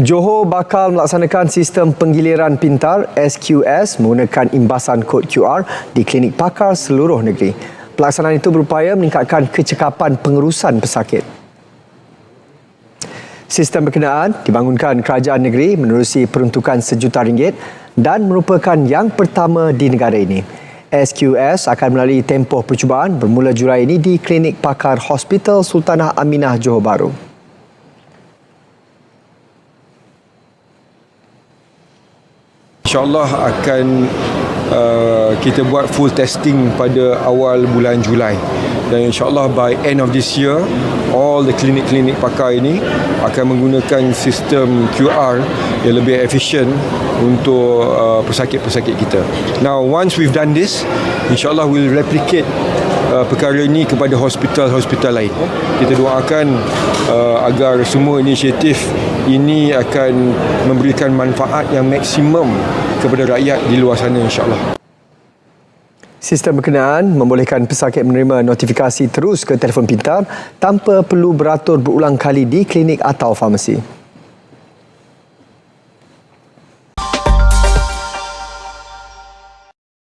Johor bakal melaksanakan sistem penggiliran pintar SQS menggunakan imbasan kod QR di klinik pakar seluruh negeri. Pelaksanaan itu berupaya meningkatkan kecekapan pengurusan pesakit. Sistem berkenaan dibangunkan kerajaan negeri menerusi peruntukan sejuta ringgit dan merupakan yang pertama di negara ini. SQS akan melalui tempoh percubaan bermula Julai ini di Klinik Pakar Hospital Sultanah Aminah Johor Bahru. InsyaAllah akan uh, kita buat full testing pada awal bulan Julai dan insyaAllah by end of this year all the klinik-klinik pakar ini akan menggunakan sistem QR yang lebih efisien untuk uh, pesakit-pesakit kita. Now once we've done this, insyaAllah we'll replicate uh, perkara ini kepada hospital-hospital lain. Kita doakan uh, agar semua inisiatif ini akan memberikan manfaat yang maksimum kepada rakyat di luar sana insyaAllah. Sistem berkenaan membolehkan pesakit menerima notifikasi terus ke telefon pintar tanpa perlu beratur berulang kali di klinik atau farmasi.